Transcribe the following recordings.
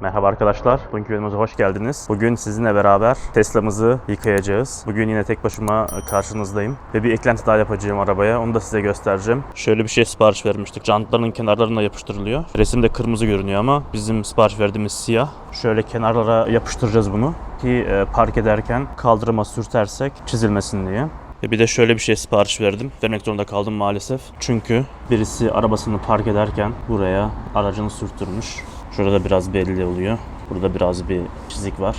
Merhaba arkadaşlar, bugünkü videomuza hoş geldiniz. Bugün sizinle beraber Tesla'mızı yıkayacağız. Bugün yine tek başıma karşınızdayım. Ve bir eklenti daha yapacağım arabaya, onu da size göstereceğim. Şöyle bir şey sipariş vermiştik. Jantların kenarlarına yapıştırılıyor. Resimde kırmızı görünüyor ama bizim sipariş verdiğimiz siyah. Şöyle kenarlara yapıştıracağız bunu. Ki e, park ederken kaldırıma sürtersek çizilmesin diye. Ve bir de şöyle bir şey sipariş verdim. Vermek zorunda kaldım maalesef. Çünkü birisi arabasını park ederken buraya aracını sürttürmüş. Şurada biraz belli oluyor. Burada biraz bir çizik var.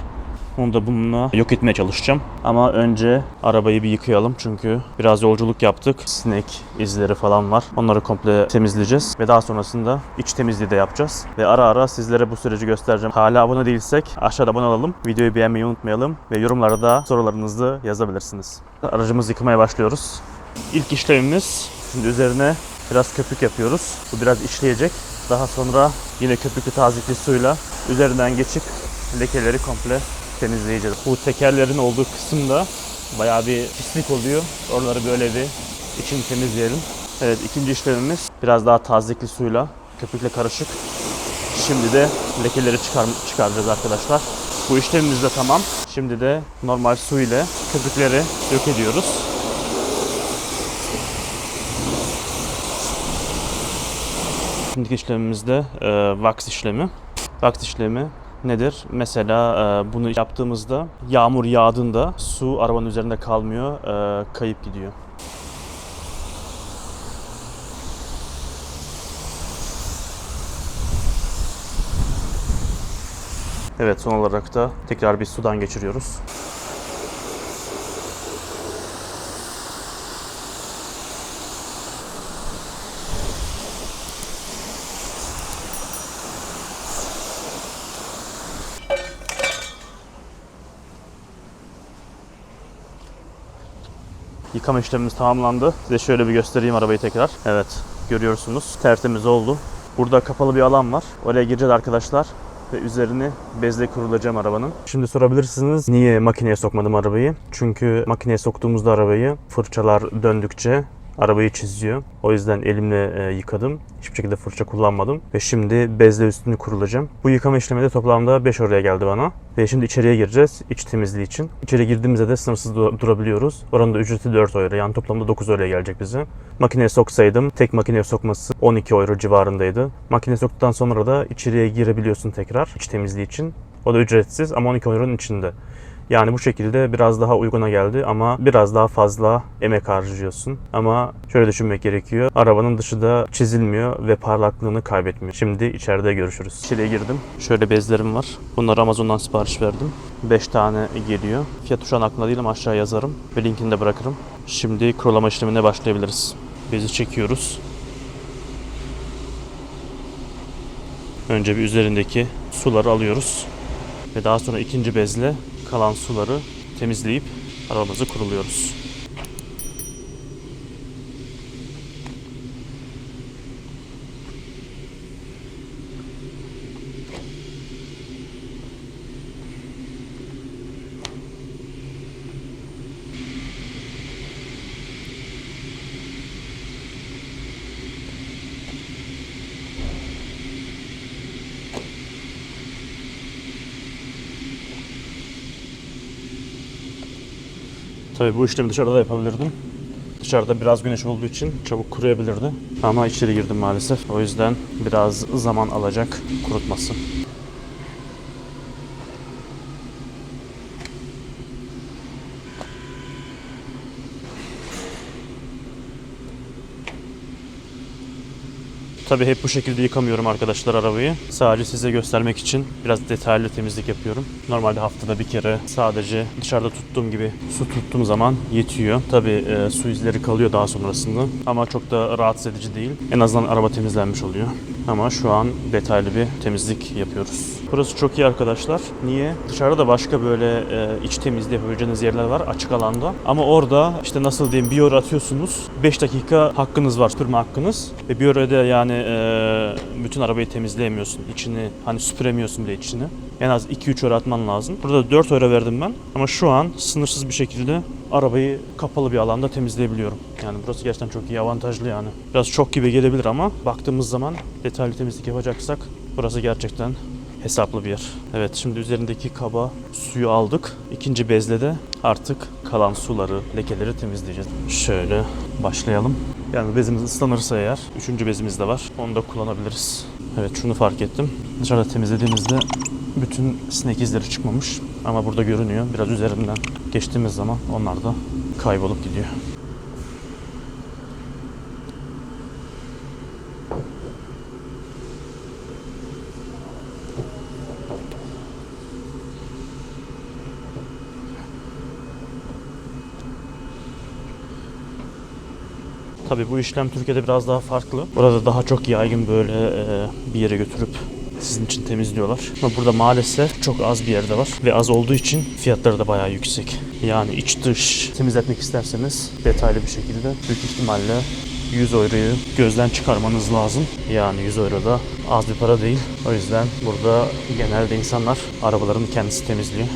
Onu da bununla yok etmeye çalışacağım. Ama önce arabayı bir yıkayalım çünkü biraz yolculuk yaptık. Sinek izleri falan var. Onları komple temizleyeceğiz. Ve daha sonrasında iç temizliği de yapacağız. Ve ara ara sizlere bu süreci göstereceğim. Hala abone değilsek aşağıda abone olalım. Videoyu beğenmeyi unutmayalım. Ve yorumlara da sorularınızı yazabilirsiniz. Aracımızı yıkamaya başlıyoruz. İlk işlemimiz şimdi üzerine biraz köpük yapıyoruz. Bu biraz işleyecek. Daha sonra yine köpüklü tazikli suyla üzerinden geçip lekeleri komple temizleyeceğiz. Bu tekerlerin olduğu kısımda bayağı bir pislik oluyor. Oraları böyle bir için temizleyelim. Evet ikinci işlemimiz biraz daha tazikli suyla köpükle karışık. Şimdi de lekeleri çıkar, çıkaracağız arkadaşlar. Bu işlemimiz de tamam. Şimdi de normal su ile köpükleri yok ediyoruz. Şimdiki işlemimizde e, wax işlemi. Wax işlemi nedir? Mesela e, bunu yaptığımızda yağmur yağdığında su arabanın üzerinde kalmıyor, e, kayıp gidiyor. Evet son olarak da tekrar bir sudan geçiriyoruz. Yıkama işlemimiz tamamlandı. Size şöyle bir göstereyim arabayı tekrar. Evet görüyorsunuz tertemiz oldu. Burada kapalı bir alan var. Oraya gireceğiz arkadaşlar ve üzerini bezle kurulacağım arabanın. Şimdi sorabilirsiniz niye makineye sokmadım arabayı? Çünkü makineye soktuğumuzda arabayı fırçalar döndükçe arabayı çiziyor. O yüzden elimle e, yıkadım. Hiçbir şekilde fırça kullanmadım. Ve şimdi bezle üstünü kurulacağım. Bu yıkama işlemi de toplamda 5 oraya geldi bana. Ve şimdi içeriye gireceğiz iç temizliği için. İçeri girdiğimizde de sınırsız du- durabiliyoruz. Oranın da ücreti 4 euro. Yani toplamda 9 euroya gelecek bize. Makineye soksaydım tek makineye sokması 12 euro civarındaydı. Makineye soktuktan sonra da içeriye girebiliyorsun tekrar iç temizliği için. O da ücretsiz ama 12 euronun içinde. Yani bu şekilde biraz daha uyguna geldi ama biraz daha fazla emek harcıyorsun. Ama şöyle düşünmek gerekiyor. Arabanın dışı da çizilmiyor ve parlaklığını kaybetmiyor. Şimdi içeride görüşürüz. İçeriye girdim. Şöyle bezlerim var. Bunları Amazon'dan sipariş verdim. 5 tane geliyor. Fiyatı şu an aklımda değil ama aşağı yazarım. Ve linkini de bırakırım. Şimdi kurulama işlemine başlayabiliriz. Bezi çekiyoruz. Önce bir üzerindeki suları alıyoruz. Ve daha sonra ikinci bezle kalan suları temizleyip arabamızı kuruluyoruz. Tabii bu işlemi dışarıda da yapabilirdim. Dışarıda biraz güneş olduğu için çabuk kuruyabilirdi. Ama içeri girdim maalesef. O yüzden biraz zaman alacak kurutması. Tabii hep bu şekilde yıkamıyorum arkadaşlar arabayı. Sadece size göstermek için biraz detaylı temizlik yapıyorum. Normalde haftada bir kere sadece dışarıda tuttuğum gibi su tuttuğum zaman yetiyor. Tabii e, su izleri kalıyor daha sonrasında. Ama çok da rahatsız edici değil. En azından araba temizlenmiş oluyor. Ama şu an detaylı bir temizlik yapıyoruz. Burası çok iyi arkadaşlar. Niye? Dışarıda da başka böyle e, iç temizliği yapabileceğiniz yerler var açık alanda. Ama orada işte nasıl diyeyim bir euro atıyorsunuz. 5 dakika hakkınız var süpürme hakkınız. Ve bir euroda yani e, bütün arabayı temizleyemiyorsun. İçini hani süpüremiyorsun bile içini. En az 2-3 euro atman lazım. Burada 4 euro verdim ben. Ama şu an sınırsız bir şekilde arabayı kapalı bir alanda temizleyebiliyorum. Yani burası gerçekten çok iyi, avantajlı yani. Biraz çok gibi gelebilir ama baktığımız zaman detaylı temizlik yapacaksak burası gerçekten hesaplı bir yer. Evet şimdi üzerindeki kaba suyu aldık. İkinci bezle de artık kalan suları, lekeleri temizleyeceğiz. Şöyle başlayalım. Yani bezimiz ıslanırsa eğer üçüncü bezimiz de var. Onu da kullanabiliriz. Evet şunu fark ettim. Dışarıda temizlediğimizde bütün sinek izleri çıkmamış. Ama burada görünüyor. Biraz üzerinden geçtiğimiz zaman onlar da kaybolup gidiyor. Tabii bu işlem Türkiye'de biraz daha farklı. Burada daha çok yaygın böyle e, bir yere götürüp sizin için temizliyorlar. Ama burada maalesef çok az bir yerde var ve az olduğu için fiyatları da bayağı yüksek. Yani iç dış temizletmek isterseniz detaylı bir şekilde büyük ihtimalle 100 euroyu gözden çıkarmanız lazım. Yani 100 euro da az bir para değil. O yüzden burada genelde insanlar arabalarını kendisi temizliyor.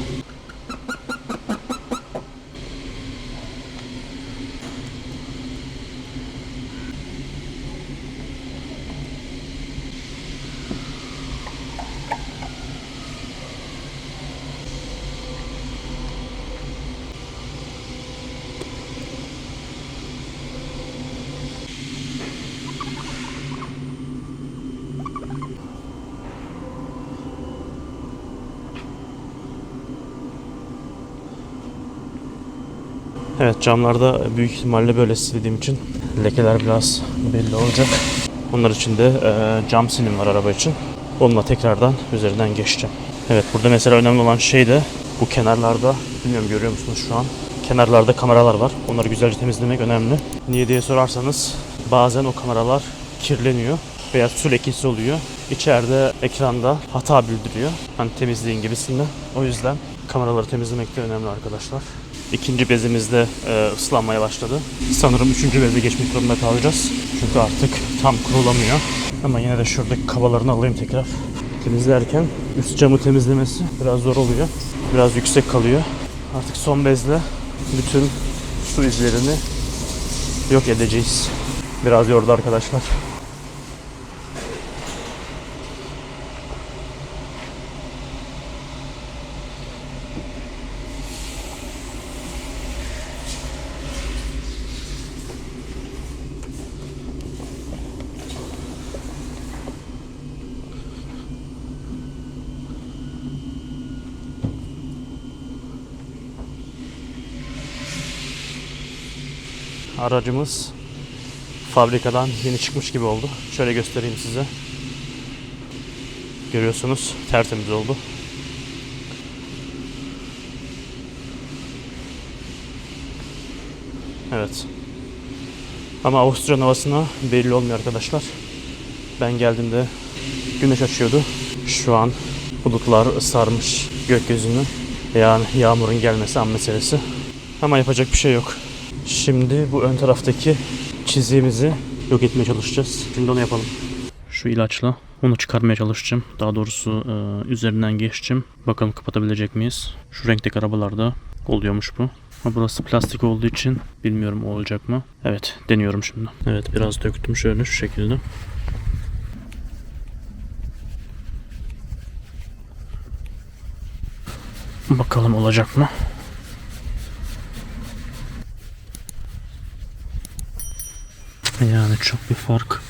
Evet camlarda büyük ihtimalle böyle sildiğim için lekeler biraz belli olacak. Onlar için de e, cam silim var araba için. Onunla tekrardan üzerinden geçeceğim. Evet burada mesela önemli olan şey de bu kenarlarda bilmiyorum görüyor musunuz şu an? Kenarlarda kameralar var. Onları güzelce temizlemek önemli. Niye diye sorarsanız bazen o kameralar kirleniyor veya su lekesi oluyor. İçeride ekranda hata bildiriyor. Hani temizleyin gibisinden. O yüzden kameraları temizlemek de önemli arkadaşlar. İkinci bezimiz de e, ıslanmaya başladı. Sanırım üçüncü beze geçmek durumunda kalacağız. Çünkü artık tam kurulamıyor. Ama yine de şuradaki kabalarını alayım tekrar. Temizlerken üst camı temizlemesi biraz zor oluyor. Biraz yüksek kalıyor. Artık son bezle bütün su izlerini yok edeceğiz. Biraz yordu arkadaşlar. Aracımız fabrikadan yeni çıkmış gibi oldu. Şöyle göstereyim size. Görüyorsunuz tertemiz oldu. Evet. Ama Avusturya'nın havasına belli olmuyor arkadaşlar. Ben geldiğimde güneş açıyordu. Şu an bulutlar sarmış gökyüzünü. Yani yağmurun gelmesi an meselesi. Ama yapacak bir şey yok. Şimdi bu ön taraftaki çiziğimizi yok etmeye çalışacağız. Şimdi onu yapalım. Şu ilaçla onu çıkarmaya çalışacağım. Daha doğrusu e, üzerinden geçeceğim. Bakalım kapatabilecek miyiz? Şu renkteki arabalarda oluyormuş bu. Ama burası plastik olduğu için bilmiyorum olacak mı. Evet deniyorum şimdi. Evet biraz döktüm şöyle şu şekilde. Bakalım olacak mı? Yani çok bir fark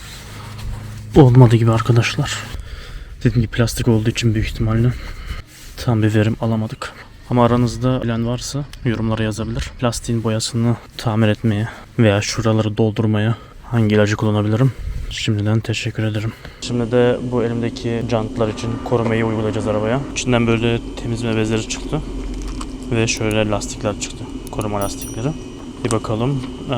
olmadı gibi arkadaşlar. Dediğim gibi plastik olduğu için büyük ihtimalle tam bir verim alamadık. Ama aranızda bilen varsa yorumlara yazabilir. Plastiğin boyasını tamir etmeye veya şuraları doldurmaya hangi ilacı kullanabilirim? Şimdiden teşekkür ederim. Şimdi de bu elimdeki jantlar için korumayı uygulayacağız arabaya. İçinden böyle temizleme bezleri çıktı. Ve şöyle lastikler çıktı. Koruma lastikleri. Bir bakalım eee,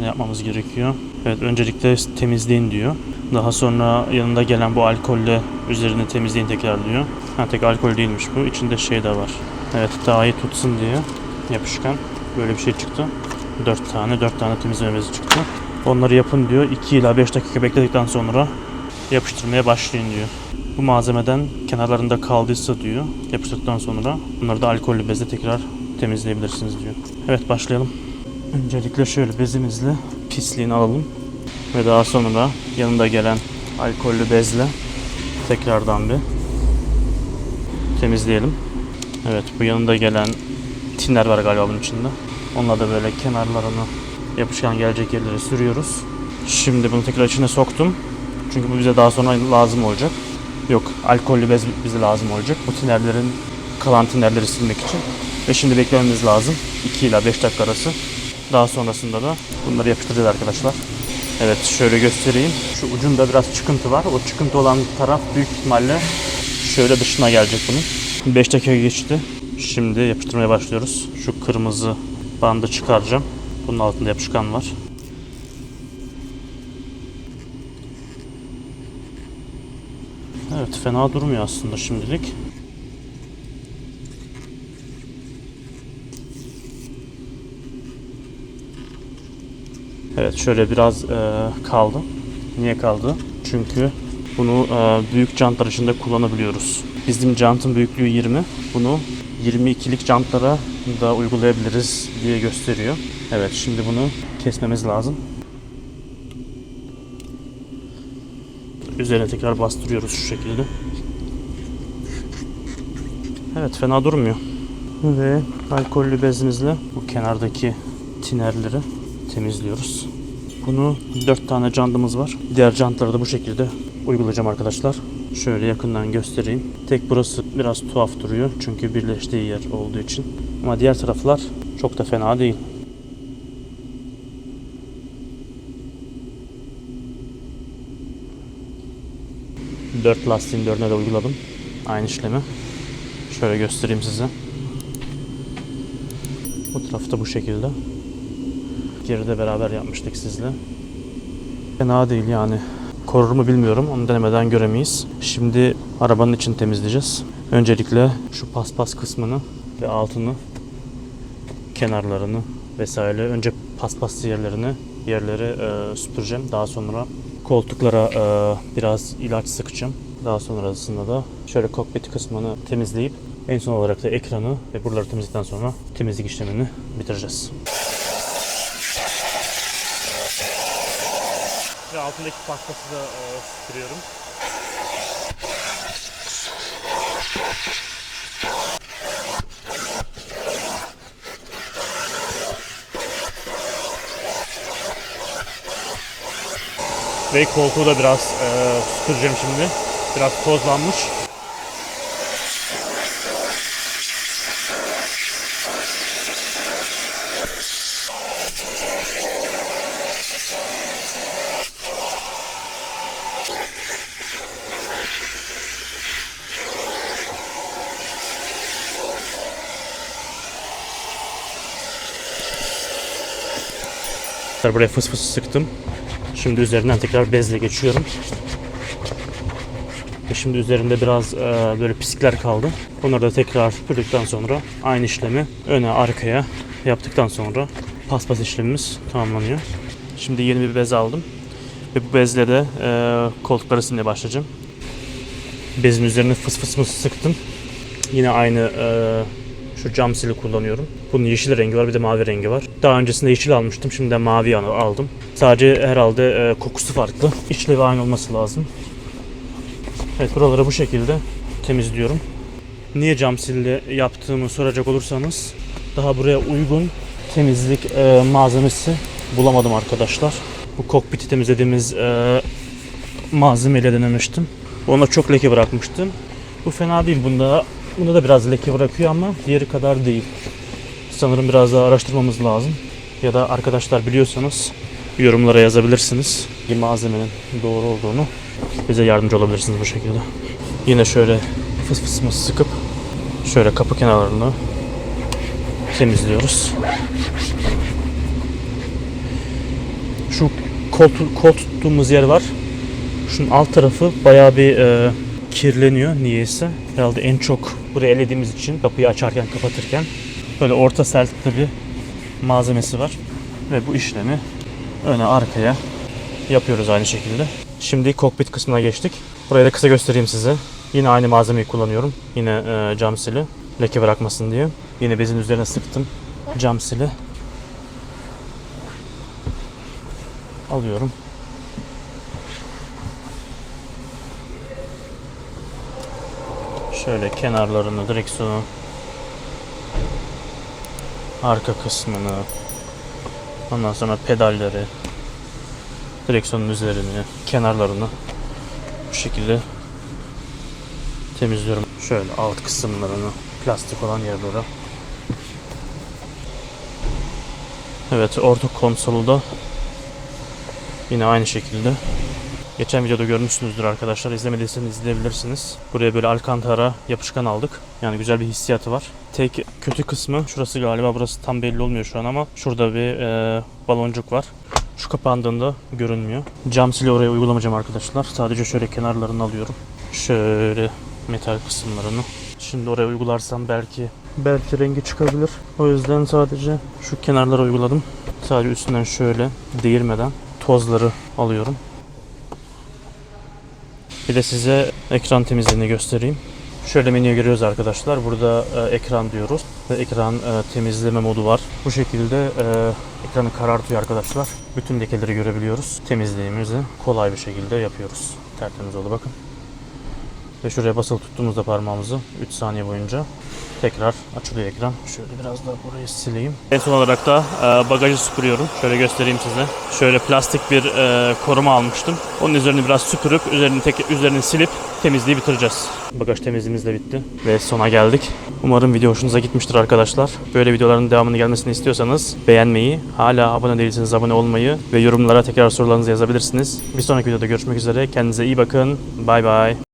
ne yapmamız gerekiyor. Evet öncelikle temizleyin diyor. Daha sonra yanında gelen bu alkolle üzerini temizleyin tekrar diyor. Ha tek alkol değilmiş bu. İçinde şey de var. Evet daha iyi tutsun diye yapışkan. Böyle bir şey çıktı. 4 tane 4 tane temizleme bezi çıktı. Onları yapın diyor. 2 ila 5 dakika bekledikten sonra yapıştırmaya başlayın diyor. Bu malzemeden kenarlarında kaldıysa diyor yapıştırdıktan sonra bunları da alkollü bezle tekrar temizleyebilirsiniz diyor. Evet başlayalım. Öncelikle şöyle bezimizle pisliğini alalım. Ve daha sonra yanında gelen alkollü bezle tekrardan bir temizleyelim. Evet bu yanında gelen tinler var galiba bunun içinde. Onunla da böyle kenarlarını yapışkan gelecek yerlere sürüyoruz. Şimdi bunu tekrar içine soktum. Çünkü bu bize daha sonra lazım olacak. Yok alkollü bez bize lazım olacak. Bu tinerlerin kalan tinerleri silmek için. Ve şimdi beklememiz lazım. 2 ila 5 dakika arası. Daha sonrasında da bunları yapıştıracağız arkadaşlar. Evet şöyle göstereyim. Şu ucunda biraz çıkıntı var. O çıkıntı olan taraf büyük ihtimalle şöyle dışına gelecek bunun. 5 dakika geçti. Şimdi yapıştırmaya başlıyoruz. Şu kırmızı bandı çıkaracağım. Bunun altında yapışkan var. Evet fena durmuyor aslında şimdilik. Evet şöyle biraz e, kaldı. Niye kaldı? Çünkü bunu e, büyük jantlar içinde kullanabiliyoruz. Bizim jantın büyüklüğü 20. Bunu 22'lik jantlara da uygulayabiliriz diye gösteriyor. Evet şimdi bunu kesmemiz lazım. Üzerine tekrar bastırıyoruz şu şekilde. Evet fena durmuyor. Ve alkollü bezimizle bu kenardaki tinerleri temizliyoruz. Bunu 4 tane jantımız var. Diğer jantları da bu şekilde uygulayacağım arkadaşlar. Şöyle yakından göstereyim. Tek burası biraz tuhaf duruyor çünkü birleştiği yer olduğu için. Ama diğer taraflar çok da fena değil. Dört lastiğin dördüne de uyguladım. Aynı işlemi. Şöyle göstereyim size. Bu tarafta bu şekilde. Geride beraber yapmıştık sizle. Fena değil yani. Korur mu bilmiyorum. Onu denemeden göremeyiz. Şimdi arabanın için temizleyeceğiz. Öncelikle şu paspas kısmını ve altını, kenarlarını vesaire. Önce paspaslı yerlerini, yerleri e, süpüreceğim. Daha sonra koltuklara e, biraz ilaç sıkacağım. Daha sonrasında da şöyle kokpit kısmını temizleyip en son olarak da ekranı ve buraları temizledikten sonra temizlik işlemini bitireceğiz. Ve altındaki paspası da e, süpürüyorum. Ve koltuğu da biraz e, süpüreceğim şimdi. Biraz tozlanmış. Buraya fıs fıs sıktım. Şimdi üzerinden tekrar bezle geçiyorum. Ve şimdi üzerinde biraz e, böyle pislikler kaldı. Onları da tekrar süpürdükten sonra aynı işlemi öne arkaya yaptıktan sonra paspas işlemimiz tamamlanıyor. Şimdi yeni bir bez aldım. Ve bu bezle de e, koltukları silmeye başlayacağım. Bezin üzerine fıs fıs fıs sıktım. Yine aynı e, şu cam sili kullanıyorum. Bunun yeşil rengi var bir de mavi rengi var. Daha öncesinde yeşil almıştım. Şimdi de mavi al- aldım. Sadece herhalde e, kokusu farklı. İşlevi aynı olması lazım. Evet buraları bu şekilde temizliyorum. Niye cam silli yaptığımı soracak olursanız daha buraya uygun temizlik e, malzemesi bulamadım arkadaşlar. Bu kokpiti temizlediğimiz e, malzemeyle denemiştim. Ona çok leke bırakmıştım. Bu fena değil. Bunda bunda da biraz leke bırakıyor ama diğeri kadar değil. Sanırım biraz daha araştırmamız lazım. Ya da arkadaşlar biliyorsanız yorumlara yazabilirsiniz. Bir malzemenin doğru olduğunu bize yardımcı olabilirsiniz bu şekilde. Yine şöyle fıs fısımızı sıkıp şöyle kapı kenarlarını temizliyoruz. Şu kol, kol tuttuğumuz yer var. Şunun alt tarafı bayağı bir e, kirleniyor niyeyse. Herhalde en çok buraya elediğimiz için kapıyı açarken kapatırken böyle orta sertli bir malzemesi var. Ve bu işlemi öne arkaya yapıyoruz aynı şekilde. Şimdi kokpit kısmına geçtik. Burayı da kısa göstereyim size. Yine aynı malzemeyi kullanıyorum. Yine e, cam sili. Leke bırakmasın diye. Yine bezin üzerine sıktım cam sili. Alıyorum. Şöyle kenarlarını, direksiyonu, arka kısmını, ondan sonra pedalleri, direksiyonun üzerini, kenarlarını bu şekilde temizliyorum. Şöyle alt kısımlarını, plastik olan yerlere. Evet, orta konsolu da yine aynı şekilde. Geçen videoda görmüşsünüzdür arkadaşlar. İzlemediyseniz izleyebilirsiniz. Buraya böyle alkantara yapışkan aldık. Yani güzel bir hissiyatı var. Tek kötü kısmı şurası galiba burası tam belli olmuyor şu an ama şurada bir e, baloncuk var. Şu kapandığında görünmüyor. Cam sili oraya uygulamayacağım arkadaşlar. Sadece şöyle kenarlarını alıyorum. Şöyle metal kısımlarını. Şimdi oraya uygularsam belki belki rengi çıkabilir. O yüzden sadece şu kenarlara uyguladım. Sadece üstünden şöyle değirmeden tozları alıyorum. Bir de size ekran temizliğini göstereyim. Şöyle menüye giriyoruz arkadaşlar. Burada e, ekran diyoruz. Ekran e, temizleme modu var. Bu şekilde e, ekranı karartıyor arkadaşlar. Bütün lekeleri görebiliyoruz. Temizliğimizi kolay bir şekilde yapıyoruz. Tertemiz oldu bakın. Ve şuraya basılı tuttuğumuzda parmağımızı 3 saniye boyunca tekrar açılıyor ekran. Şöyle biraz daha burayı sileyim. En son olarak da e, bagajı süpürüyorum. Şöyle göstereyim size. Şöyle plastik bir e, koruma almıştım. Onun üzerini biraz süpürüp üzerini tek üzerini silip temizliği bitireceğiz. Bagaj temizliğimiz de bitti ve sona geldik. Umarım video hoşunuza gitmiştir arkadaşlar. Böyle videoların devamını gelmesini istiyorsanız beğenmeyi, hala abone değilseniz abone olmayı ve yorumlara tekrar sorularınızı yazabilirsiniz. Bir sonraki videoda görüşmek üzere. Kendinize iyi bakın. Bay bay.